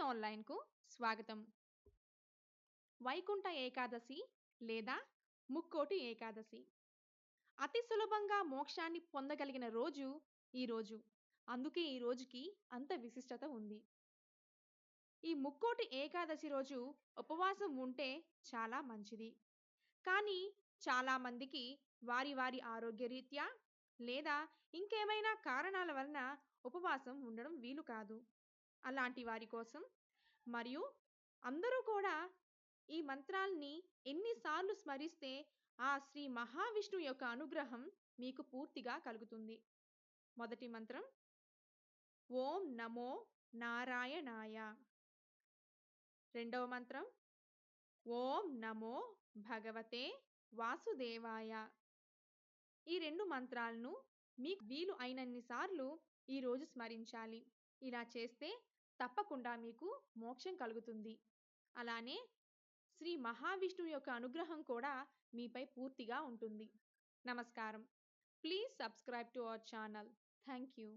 ఆన్లైన్కు స్వాగతం. వైకుంఠ ఏకాదశి లేదా ముక్కోటి ఏకాదశి. అతి సులభంగా మోక్షాన్ని పొందగలిగిన రోజు ఈ రోజు. అందుకే ఈ రోజుకి అంత విశిష్టత ఉంది. ఈ ముక్కోటి ఏకాదశి రోజు ఉపవాసం ఉంటే చాలా మంచిది. కానీ చాలామందికి వారి వారి ఆరోగ్యరీత్యా లేదా ఇంకేమైనా కారణాల వలన ఉపవాసం ఉండడం వీలు కాదు. అలాంటి వారి కోసం. మరియు అందరూ కూడా ఈ మంత్రాల్ని ఎన్నిసార్లు స్మరిస్తే ఆ శ్రీ మహావిష్ణు యొక్క అనుగ్రహం మీకు పూర్తిగా కలుగుతుంది. మొదటి మంత్రం ఓం నమో నారాయణాయ. రెండవ మంత్రం ఓం నమో భగవతే వాసుదేవాయ. ఈ రెండు మంత్రాలను మీకు వీలు అయినన్ని సార్లు ఈరోజు స్మరించాలి. ఇలా చేస్తే తప్పకుండా మీకు మోక్షం కలుగుతుంది. అలానే శ్రీ మహావిష్ణువు యొక్క అనుగ్రహం కూడా మీపై పూర్తిగా ఉంటుంది. నమస్కారం. Please subscribe to our channel. Thank you